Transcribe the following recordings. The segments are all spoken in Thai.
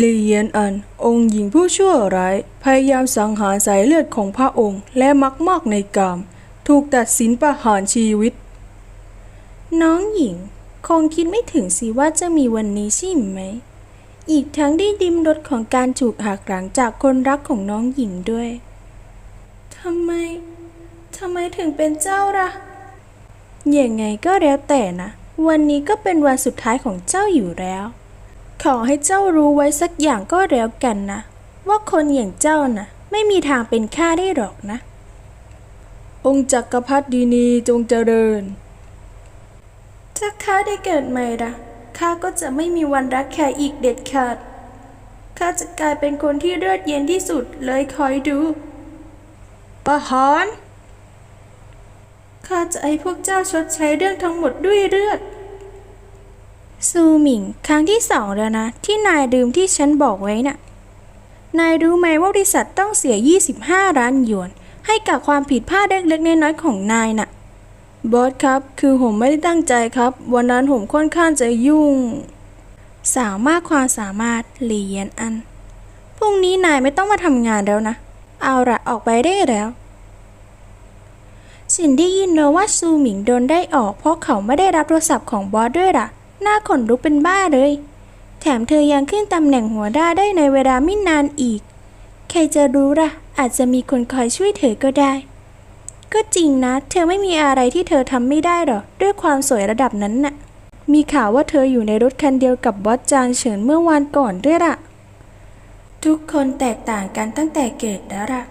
ลีเยียนอัน องค์หญิงผู้ชั่วร้าย พยายามสังหารสายเลือดของพระองค์และมักมากในกาม ถูกตัดสินประหารชีวิต น้องหญิง คงคิดไม่ถึงสิว่าจะมีวันนี้ใช่ไหม อีกทั้งได้ดิมรสของการถูกหักหลังจากคนรักของน้องหญิงด้วยทำไมทำไมถึงเป็นเจ้าล่ะยังไงก็แล้วแต่นะ วันนี้ก็เป็นวันสุดท้ายของเจ้าอยู่แล้ว ขอให้เจ้ารู้ไว้สักอย่างก็แล้วกันนะ ว่าคนอย่างเจ้าน่ะ ไม่มีทางเป็นข้าได้หรอกนะ องค์จักรพรรดินีจงเจริญ ถ้าข้าได้เกิดใหม่ละข้าก็จะไม่มีวันรักใครอีกเด็ดขาดข้าจะกลายเป็นคนที่เลือดเย็นที่สุดเลยคอยดูประหารข้าจะให้พวกเจ้าชดใช้เรื่องทั้งหมดด้วยเลือด ซูหมิงครั้งที่สองแล้วนะ ที่นายดื่มที่ฉันบอกไว้น่ะ นายรู้ไหมว่าบริษัทต้องเสีย 25ล้านหยวน ให้กับความผิดพลาดเล็กๆน้อยๆของนายน่ะ บอสครับ คือผมไม่ได้ตั้งใจครับ วันนั้นผมค่อนข้างจะยุ่ง สาวมากความสามารถหลีเยียนอัน พรุ่งนี้นายไม่ต้องมาทำงานแล้วนะ เอาละออกไปได้แล้วสินได้ยินมาว่าซูหมิงโดนได้ออกเพราะเขาไม่ได้รับโทรศัพท์ของบอสด้วยล่ะ หน้าขนลุกเป็นบ้าเลย แถมเธอยังขึ้นตำแหน่งหัวหน้าได้ในเวลาไม่นานอีก ใครจะรู้ล่ะ อาจจะมีคนคอยช่วยเธอก็ได้ ก็จริงนะ เธอไม่มีอะไรที่เธอทำไม่ได้หรอกด้วยความสวยระดับนั้นน่ะ มีข่าวว่าเธออยู่ในรถคันเดียวกับบอสจางเฉินเมื่อวานก่อนด้วยล่ะ ทุกคนแตกต่างกันตั้งแต่เกิดแล้วล่ะ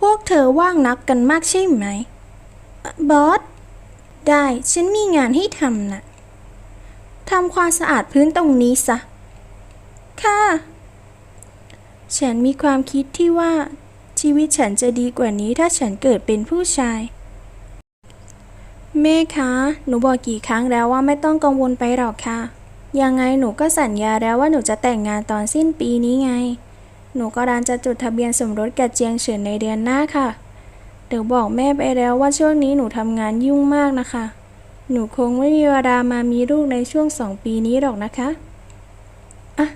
พวกเธอว่างนักกันมากใช่ไหม บอส ได้ ฉันมีงานให้ทำน่ะ ทำความสะอาดพื้นตรงนี้ซะ ค่ะ ฉันมีความคิดที่ว่า ชีวิตฉันจะดีกว่านี้ถ้าฉันเกิดเป็นผู้ชาย แม่คะ หนูบอกกี่ครั้งแล้วว่าไม่ต้องกังวลไปหรอกค่ะ ยังไงหนูก็สัญญาแล้วว่าหนูจะแต่งงานตอนสิ้นปีนี้ไง หนูก็ดันจะจดทะเบียนสมรสกับเจียงเฉินในเดือนหน้าค่ะ เดี๋ยวบอกแม่ไปแล้วว่าช่วงนี้หนูทำงานยุ่งมากนะคะ หนูคงไม่มีเวลามามีลูกในช่วงสองปีนี้หรอกนะคะอะ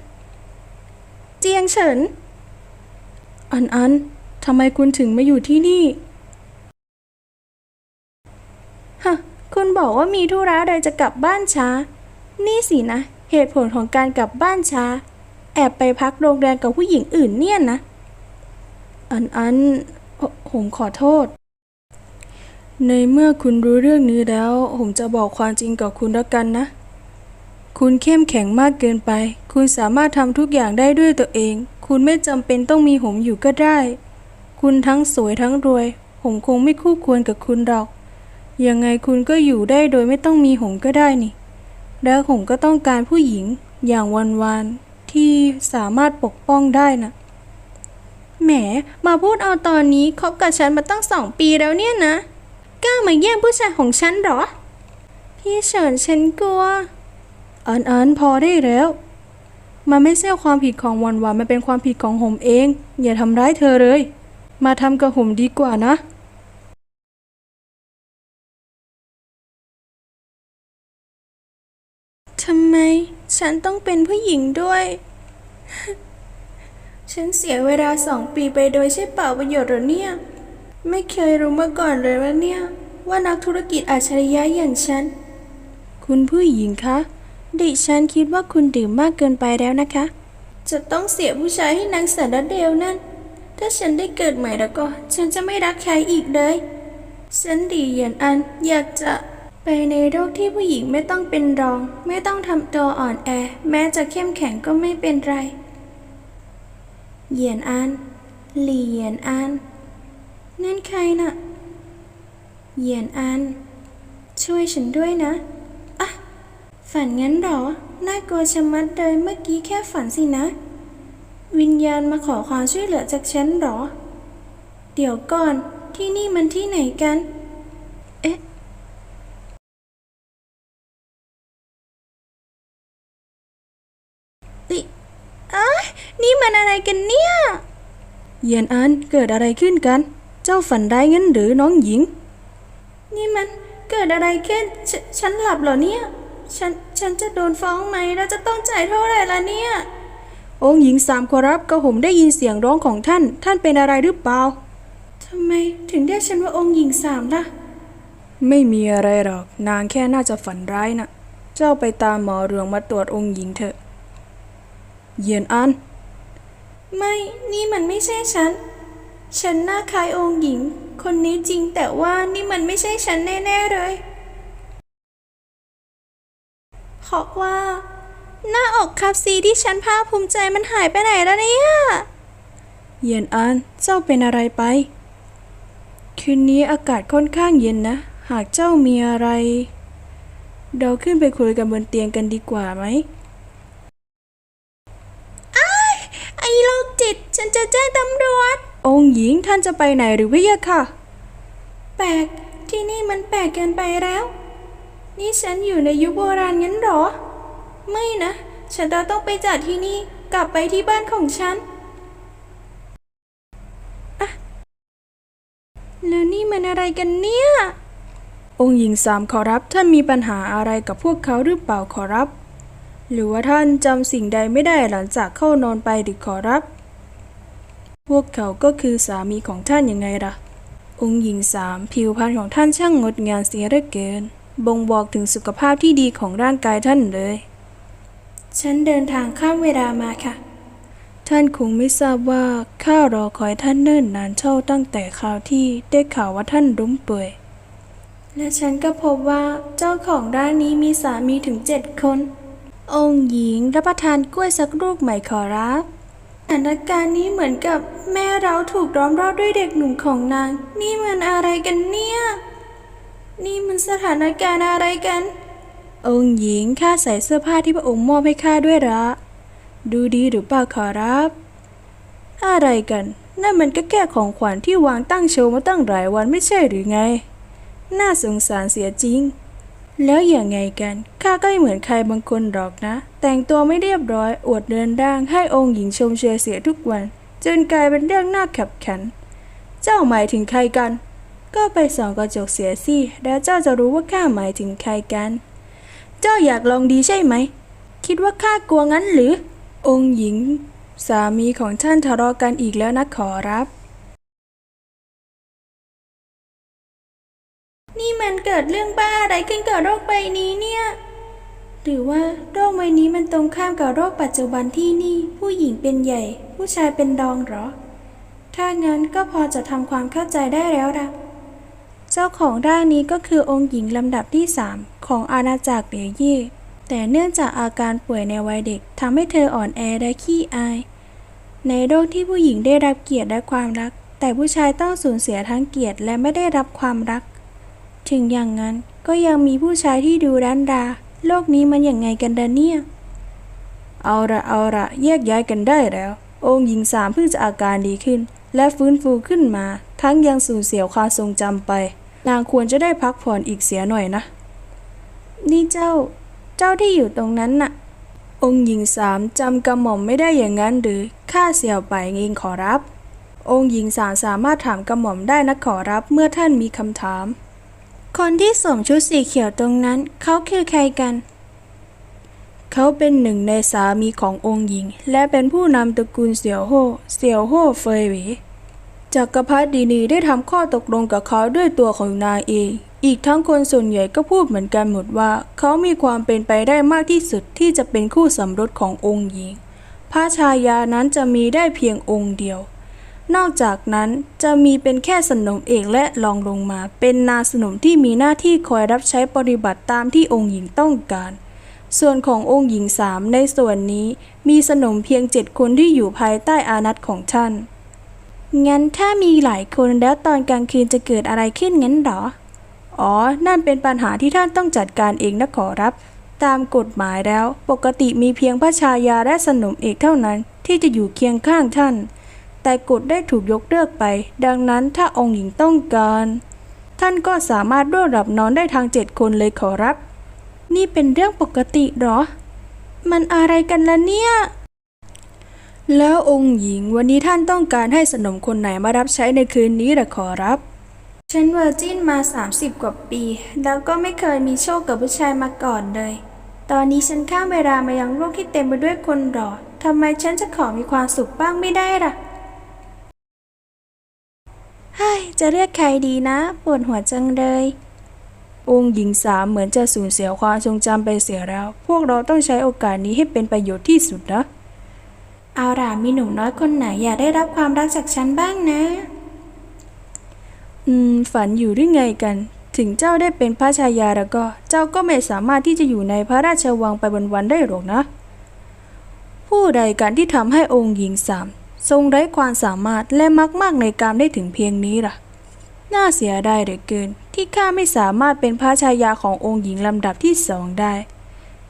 เจียงเฉิน อันอันทำไมคุณถึงมาอยู่ที่นี่ ฮะ คุณบอกว่ามีธุระใดจะกลับบ้านช้า นี่สินะ เหตุผลของการกลับบ้านช้า แอบไปพักโรงแรมกับผู้หญิงอื่นเนี่ยนะ อันอันผมขอโทษ ในเมื่อคุณรู้เรื่องนี้แล้ว ผมจะบอกความจริงกับคุณแล้วกันนะ คุณเข้มแข็งมากเกินไป คุณสามารถทำทุกอย่างได้ด้วยตัวเอง คุณไม่จำเป็นต้องมีผมอยู่ก็ได้ คุณทั้งสวยทั้งรวย ผมคงไม่คู่ควรกับคุณหรอก ยังไงคุณก็อยู่ได้โดยไม่ต้องมีผมก็ได้นี่ แล้วผมก็ต้องการผู้หญิงอย่างวันวานที่สามารถปกป้องได้นะแหม มาพูดเอาตอนนี้คบกับฉันมาตั้งสองปีแล้วเนี่ยนะ กล้ามาแย่งผู้ชายของฉันหรอ พี่เฉินฉันกลัวอันอันพอได้แล้ว มันไม่ใช่ความผิดของวันวานมันเป็นความผิดของผมเอง อย่าทำร้ายเธอเลย มาทำกับผมดีกว่านะทำไมฉันต้องเป็นผู้หญิงด้วย ฉันเสียเวลาสองปีไปโดยใช่เปล่าประโยชน์หรอเนี่ย ไม่เคยรู้มาก่อนเลยว่าเนี่ย ว่านักธุรกิจอัจฉริยะอย่างฉัน คุณผู้หญิงคะ ดิฉันคิดว่าคุณดื่มมากเกินไปแล้วนะคะ จะต้องเสียผู้ชายให้นางสารเดวนั่น ถ้าฉันได้เกิดใหม่แล้วก็ ฉันจะไม่รักใครอีกเลย ฉันดีเหยียนอันอยากจะไปในโลกที่ผู้หญิงไม่ต้องเป็นรอง ไม่ต้องทำตัวอ่อนแอ แม้จะเข้มแข็งก็ไม่เป็นไร เหยียนอันหลี่เหยียนอัน นั่นใครน่ะ เหยียนอัน ช่วยฉันด้วยนะ อะ ฝันงั้นหรอ น่ากลัวชะมัดเลยเมื่อกี้แค่ฝันสินะ วิญญาณมาขอความช่วยเหลือจากฉันหรอ เดี๋ยวก่อน ที่นี่มันที่ไหนกัน เอ๊ะนี่อ้ายนี่มันอะไรกันเนี่ยเยียนอันเกิดอะไรขึ้นกัน เจ้าฝันร้ายงั้นหรือน้องหญิง นี่มันเกิดอะไรขึ้นฉฉันหลับเหรอเนี่ย ฉันฉันจะโดนฟ้องไหมแล้วจะต้องจ่ายเท่าไหร่ล่ะเนี่ย องค์หญิงสามขอรับกระผมได้ยินเสียงร้องของท่าน ท่านเป็นอะไรหรือเปล่าทำไมถึงเรียกฉันว่าองค์หญิงสามล่ะ ไม่มีอะไรหรอก นางแค่น่าจะฝันร้ายนะเจ้าไปตามหมอเรืองมาตรวจองค์หญิงเถอะ เยียนอัน ไม่ นี่มันไม่ใช่ฉัน ฉันหน้าคล้ายองค์หญิง คนนี้จริงแต่ว่านี่มันไม่ใช่ฉันแน่ๆเลย เพราะว่า หน้าอกคับซีที่ฉันภาคภูมิใจมันหายไปไหนแล้วเนี่ย เย็นอันเจ้าเป็นอะไรไป คืนนี้อากาศค่อนข้างเย็นนะ หากเจ้ามีอะไร เราขึ้นไปคุยกันบนเตียงกันดีกว่าไหมไอ้โรคจิต ฉันจะแจ้งตำรวจ องค์หญิงท่านจะไปไหนหรือพะยะค่ะ แปลกที่นี่มันแปลกเกินไปแล้ว นี่ฉันอยู่ในยุคโบราณงั้นหรอ ไม่นะ ฉันจะต้องไปจากที่นี่กลับไปที่บ้านของฉันอะแล้วนี่มันอะไรกันเนี่ย องค์หญิงสามขอรับท่านมีปัญหาอะไรกับพวกเขาหรือเปล่าขอรับ หรือว่าท่านจำสิ่งใดไม่ได้หลังจากเข้านอนไปหรือขอรับ พวกเขาก็คือสามีของท่านยังไงล่ะ องค์หญิงสามผิวพรรณของท่านช่างงดงามเสียเหลือเกิน บ่งบอกถึงสุขภาพที่ดีของร่างกายท่านเลย ฉันเดินทางข้ามเวลามาค่ะ ท่านคงไม่ทราบว่าข้ารอคอยท่านเนิ่นนานเท่าตั้งแต่คราวที่ได้ข่าวว่าท่านล้มป่วย และฉันก็พบว่าเจ้าของร้านนี้มีสามีถึงเจ็ดคน องค์หญิงรับประทานกล้วยสักลูกใหม่ขอรับ สถานการณ์นี้เหมือนกับแม่เราถูกล้อมรอบด้วยเด็กหนุ่มของนาง นี่มันอะไรกันเนี่ย นี่มันสถานการณ์อะไรกัน องค์หญิงข้าใส่เสื้อผ้าที่พระองค์มอบให้ข้าด้วยละดูดีหรือเปล่าขอรับ อะไรกัน นั่นมันก็แค่ของขวัญที่วางตั้งโชว์มาตั้งหลายวันไม่ใช่หรือไง น่าสงสารเสียจริง แล้วอย่างไงกัน ข้าก็ไม่เหมือนใครบางคนหรอกนะ แต่งตัวไม่เรียบร้อย อวดเดินด่างให้องค์หญิงชมเชยเสียทุกวัน จนกลายเป็นเรื่องน่าขับขัน เจ้าหมายถึงใครกัน ก็ไปส่องกระจกเสียสิ แล้วเจ้าจะรู้ว่าข้าหมายถึงใครกัน เจ้าอยากลองดีใช่ไหม คิดว่าข้ากลัวงั้นหรือ องค์หญิง สามีของท่านทะเลาะกันอีกแล้วนะขอรับ นี่มันเกิดเรื่องบ้าอะไรขึ้นกับโรคใบนี้เนี่ย หรือว่าโรคใบนี้มันตรงข้ามกับโรคปัจจุบันที่นี่ ผู้หญิงเป็นใหญ่ ผู้ชายเป็นรองหรอ ถ้างั้นก็พอจะทำความเข้าใจได้แล้วละเจ้าของร่างนี้ก็คือองค์หญิงลำดับที่สามของอาณาจักรเบียยี่ แต่เนื่องจากอาการป่วยในวัยเด็กทำให้เธออ่อนแอและขี้อาย ในโลกที่ผู้หญิงได้รับเกียรติและความรัก แต่ผู้ชายต้องสูญเสียทั้งเกียรติและไม่ได้รับความรัก ถึงอย่างนั้นก็ยังมีผู้ชายที่ดูด้านดา โลกนี้มันอย่างไงกันดะเนี่ย เอาละเอาละแยกย้ายกันได้แล้ว องค์หญิงสามเพิ่งจะอาการดีขึ้น และฟื้นฟูขึ้นมา ทั้งยังสูญเสียความทรงจำไป นางควรจะได้พักผ่อนอีกเสียหน่อยนะ นี่เจ้า เจ้าที่อยู่ตรงนั้นน่ะ องค์หญิงสามจำกระหม่อมไม่ได้อย่างนั้นหรือข้าเสียวไปเองขอรับ องค์หญิงสามสามารถถามกระหม่อมได้นะขอรับเมื่อท่านมีคำถาม คนที่สวมชุดสีเขียวตรงนั้น เขาคือใครกัน เขาเป็นหนึ่งในสามีขององค์หญิง และเป็นผู้นำตระกูลเสี่ยวโฮเสี่ยวโฮเฟยหวีจักรพรรดินีได้ทำข้อตกลงกับเขาด้วยตัวของนางเองอีกทั้งคนส่วนใหญ่ก็พูดเหมือนกันหมดว่า เขามีความเป็นไปได้มากที่สุดที่จะเป็นคู่สมรสขององค์หญิงพระชายานั้นจะมีได้เพียงองค์เดียว นอกจากนั้นจะมีเป็นแค่สนมเอกและรองลงมา เป็นนาสนมที่มีหน้าที่คอยรับใช้ปฏิบัติตามที่องค์หญิงต้องการ ส่วนขององค์หญิงสามในส่วนนี้มีสนมเพียงเจ็ดคนที่อยู่ภายใต้อานัตของท่าน งั้นถ้ามีหลายคนแล้วตอนกลางคืนจะเกิดอะไรขึ้นงั้นหรอ อ๋อ นั่นเป็นปัญหาที่ท่านต้องจัดการเองนะขอรับ ตามกฎหมายแล้ว ปกติมีเพียงพระชายาและสนมเอกเท่านั้น ที่จะอยู่เคียงข้างท่าน แต่กฎได้ถูกยกเลิกไป ดังนั้นถ้าองค์หญิงต้องการ ท่านก็สามารถร่วมหลับนอนได้ทางเจ็ดคนเลยขอรับ นี่เป็นเรื่องปกติหรอ มันอะไรกันล่ะเนี่ย แล้วองค์หญิงวันนี้ท่านต้องการให้สนมคนไหนมารับใช้ในคืนนี้ล่ะขอรับฉันเวอร์จินมา 30 กว่าปี แล้วก็ไม่เคยมีโชคกับผู้ชายมาก่อนเลย ตอนนี้ฉันข้ามเวลามายังโลกที่เต็มไปด้วยคนหล่อทำไมฉันจะขอมีความสุขบ้างไม่ได้ล่ะ จะเรียกใครดีนะปวดหัวจังเลยองค์หญิงสามเหมือนจะสูญเสียความทรงจำไปเสียแล้ว พวกเราต้องใช้โอกาสนี้ให้เป็นประโยชน์ที่สุดนะ เอาล่ะมีหนุ่มน้อยคนไหนอยากได้รับความรักจากฉันบ้างนะ อืม ฝันอยู่หรือไงกัน ถึงเจ้าได้เป็นพระชายาแล้วก็ เจ้าก็ไม่สามารถที่จะอยู่ในพระราชวังไปวันๆได้หรอกนะ ผู้ใดกันที่ทำให้องค์หญิงสามทรงไร้ความสามารถและมักมากในการได้ถึงเพียงนี้ล่ะ น่าเสียดายเหลือเกิน ที่ข้าไม่สามารถเป็นพระชายาขององค์หญิงลำดับที่สองได้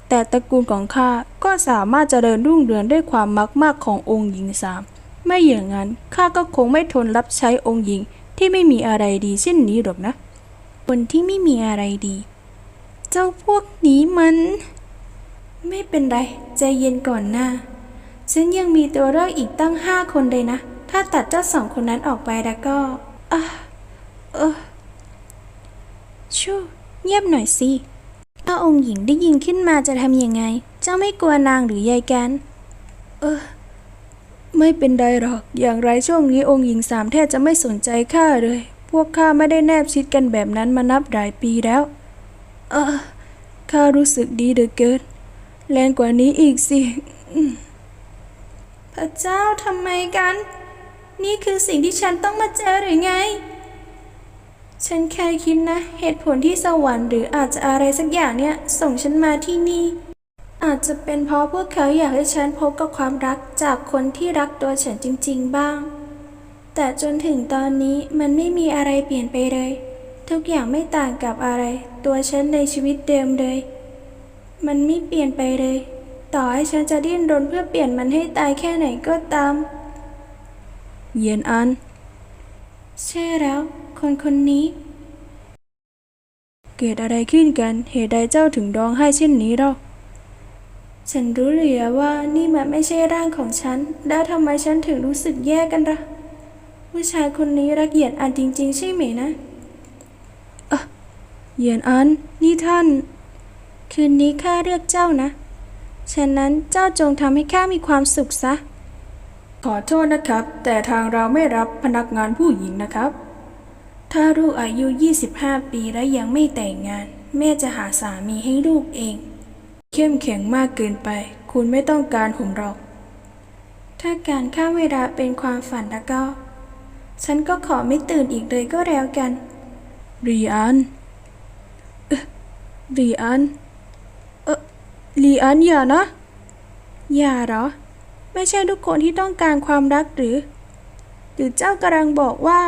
แต่ตระกูลของข้าก็สามารถเจริญรุ่งเรืองด้วยความมักมากขององค์หญิงสามไม่อย่างนั้นข้าก็คงไม่ทนรับใช้องค์หญิงที่ไม่มีอะไรดีเช่นนี้หรอกนะ คนที่ไม่มีอะไรดี เจ้าพวกนี้มัน ไม่เป็นไร ใจเย็นก่อนหน้า ฉันยังมีตัวเลือกอีกตั้งห้าคนเลยนะ ถ้าตัดเจ้าสองคนนั้นออกไปแล้วก็อะ เออชู่เงียบหน่อยสิ ถ้าองค์หญิงได้ยินขึ้นมาจะทำยังไง เจ้าไม่กลัวนางหรือยายแกันไม่เป็นไรหรอก อย่างไรช่วงนี้องค์หญิงสามแทบจะไม่สนใจข้าเลย พวกข้าไม่ได้แนบชิดกันแบบนั้นมานับหลายปีแล้ว เออ ข้ารู้สึกดีเหลือเกิน แรงกว่านี้อีกสิ พระเจ้าทำไมกัน นี่คือสิ่งที่ฉันต้องมาเจอหรือไง ฉันแค่คิดนะ เหตุผลที่สวรรค์หรืออาจจะอะไรสักอย่างเนี่ย ส่งฉันมาที่นี่ อาจจะเป็นเพราะพวกเขาอยากให้ฉันพบกับความรักจากคนที่รักตัวฉันจริง ๆ บ้าง แต่จนถึงตอนนี้มันไม่มีอะไรเปลี่ยนไปเลย ทุกอย่างไม่ต่างกับอะไร ตัวฉันในชีวิตเดิมเลย มันไม่เปลี่ยนไปเลย ต่อให้ฉันจะดิ้นรนเพื่อเปลี่ยนมันให้ตายแค่ไหนก็ตาม เยียนอัน ใช่แล้ว คนคนนี้ เกิดอะไรขึ้นกัน เหตุใดเจ้าถึงร้องไห้เช่นนี้เล่าฉันรู้เหรือว่านี่มันไม่ใช่ร่างของฉัน แล้วทำไมฉันถึงรู้สึกแย่กันละ่ะผู้ชายคนนี้รักเหยียดอันจริง ๆ ใช่ไหมนะเยียนอัน นี่ท่าน คืนนี้ข้าเลือกเจ้านะ ฉะนั้นเจ้าจงทำให้ข้ามีความสุขซะ ขอโทษนะครับ แต่ทางเราไม่รับพนักงานผู้หญิงนะครับ ถ้าลูกอายุ 25 ปีและยังไม่แต่งงาน แม่จะหาสามีให้ลูกเอง เข้มแข็งมากเกินไป คุณไม่ต้องการผมหรอก ถ้าการข้ามเวลาเป็นความฝันแล้วก็ ฉันก็ขอไม่ตื่นอีกเลยก็แล้วกันรีอันเอ๊ะรีอัน เออรีอันอย่านะ อย่าเหรอ ไม่ใช่ทุกคนที่ต้องการความรักหรือ หรือเจ้ากำลังบอกว่า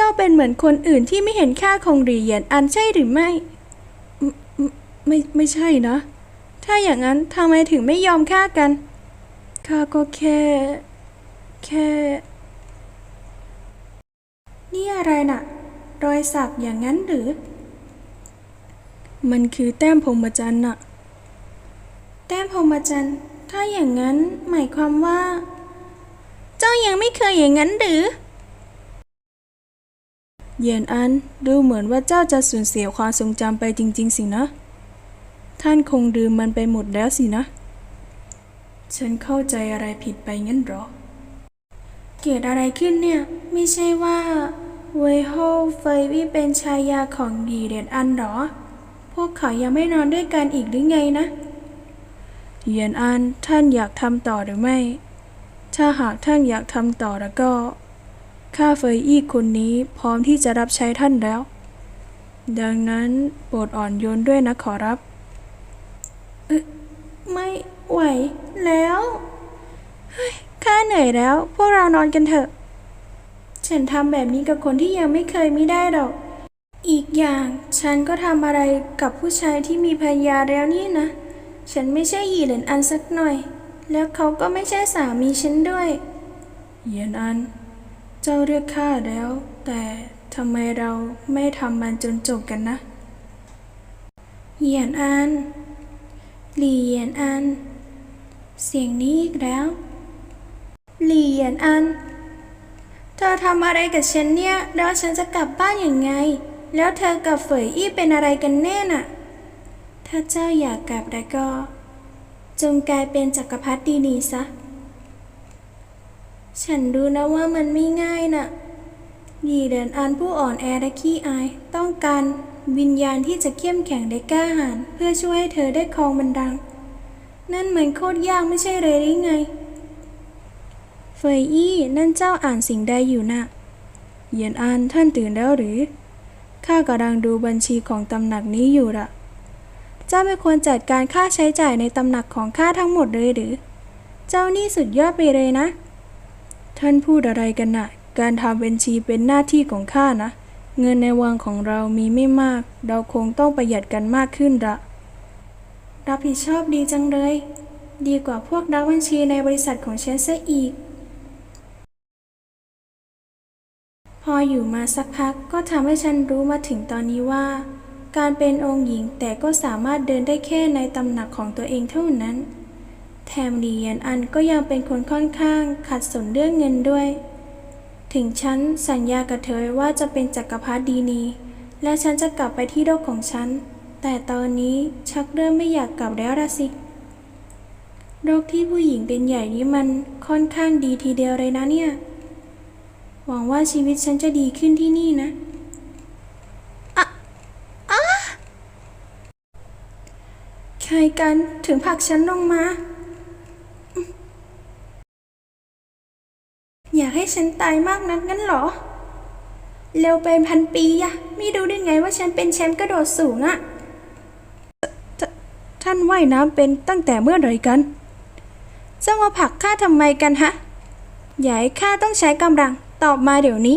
เจ้าเป็นเหมือนคนอื่นที่ไม่เห็นค่าของเหรียญอันใช่หรือไม่ ไม่ไม่ใช่นะ ถ้าอย่างนั้นทำไมถึงไม่ยอมฆ่ากันข้าก็แค่ แค่ นี่อะไรน่ะ รอยสักอย่างนั้นหรือ มันคือแต้มพรมจันทร์น่ะ แต้มพรมจันทร์ ถ้าอย่างนั้นหมายความว่า เจ้ายังไม่เคยอย่างนั้นหรือ เยียนอันดูเหมือนว่าเจ้าจะสูญเสียความทรงจำไปจริง ๆ สินะ ท่านคงดื่มมันไปหมดแล้วสินะ ฉันเข้าใจอะไรผิดไปงั้นหรอ เกิดอะไรขึ้นเนี่ย ไม่ใช่ว่าเวโฮเฟยวี่เป็นชายาของดีเดนอันหรอ พวกเขายังไม่นอนด้วยกันอีกหรือไงนะ เยียนอันท่านอยากทำต่อหรือไม่ ถ้าหากท่านอยากทำต่อแล้วก็ ข้าเฟยอี้คนนี้พร้อมที่จะรับใช้ท่านแล้ว ดังนั้นโปรดอ่อนโยนด้วยนะขอรับไม่ไหวแล้วข้าเหนื่อยแล้ว พวกเรานอนกันเถอะ ฉันทำแบบนี้กับคนที่ยังไม่เคยไม่ได้หรอก อีกอย่างฉันก็ทำอะไรกับผู้ชายที่มีภรรยาแล้วนี่นะ ฉันไม่ใช่หยีเหรินอันสักหน่อย แล้วเขาก็ไม่ใช่สามีฉันด้วยเยียนอัน จ้าเรียกข้าแล้ว แต่ทำไมเราไม่ทำมันจนจบกันนะ เหยียนอัน หลี่เหยียนอัน เสียงนี้อีกแล้ว หลี่เหยียนอัน เธอทำอะไรกับฉันเนี่ย แล้วฉันจะกลับบ้านอย่างไง แล้วเธอกับเฟยอี้เป็นอะไรกันแน่น่ะ ถ้าเจ้าอยากกลับแล้วก็ จงกลายเป็นจักรพรรดินีซะ ฉันรู้นะว่ามันไม่ง่ายน่ะหยีเหรินอันผู้อ่อนแอและขี้อาย ต้องการวิญญาณที่จะเข้มแข็งและกล้าหาญเพื่อช่วยให้เธอได้ครองบันดัง นั่นมันโคตรยากไม่ใช่เลยหรือไง เฟยอี้นั่นเจ้าอ่านสิ่งใดอยู่นะ่ะเยียนอันท่านตื่นแล้วหรือข้ากำลังดูบัญชีของตำหนักนี้อยู่ละเจ้าไม่ควรจัดการค่าใช้จ่ายในตำหนักของข้าทั้งหมดเลยหรือ เจ้านี่สุดยอดไปเลยนะ ท่านพูดอะไรกันนะ่ะ การทำบัญชีเป็นหน้าที่ของข้านะ เงินในวังของเรามีไม่มาก เราคงต้องประหยัดกันมากขึ้นละรับผิดชอบดีจังเลย ดีกว่าพวกนักบัญชีในบริษัทของฉันซะอีก พออยู่มาสักพักก็ทำให้ฉันรู้มาถึงตอนนี้ว่า การเป็นองค์หญิงแต่ก็สามารถเดินได้แค่ในตำหนักของตัวเองเท่านั้น แถมหลีเยียนอันก็ยังเป็นคนค่อนข้างขัดสนเรื่องเงินด้วย ถึงฉันสัญญากับเธอไว้ว่าจะเป็นจักรพรรดินี และฉันจะกลับไปที่โลกของฉัน แต่ตอนนี้ชักเริ่มไม่อยากกลับแล้วละสิ โรคที่ผู้หญิงเป็นใหญ่นี่มันค่อนข้างดีทีเดียวเลยนะเนี่ย หวังว่าชีวิตฉันจะดีขึ้นที่นี่นะใครกันถึงผลักฉันลงมา อยากให้ฉันตายมากนักงั้นเหรอ เร็วเป็นพันปีอะไม่รู้ได้ไงว่าฉันเป็นแชมป์กระโดดสูงอะท่านว่ายน้ำเป็นตั้งแต่เมื่อไหร่กันจะมาผลักข้าทำไมกันฮะ อย่าให้ข้าต้องใช้กำลัง ตอบมาเดี๋ยวนี้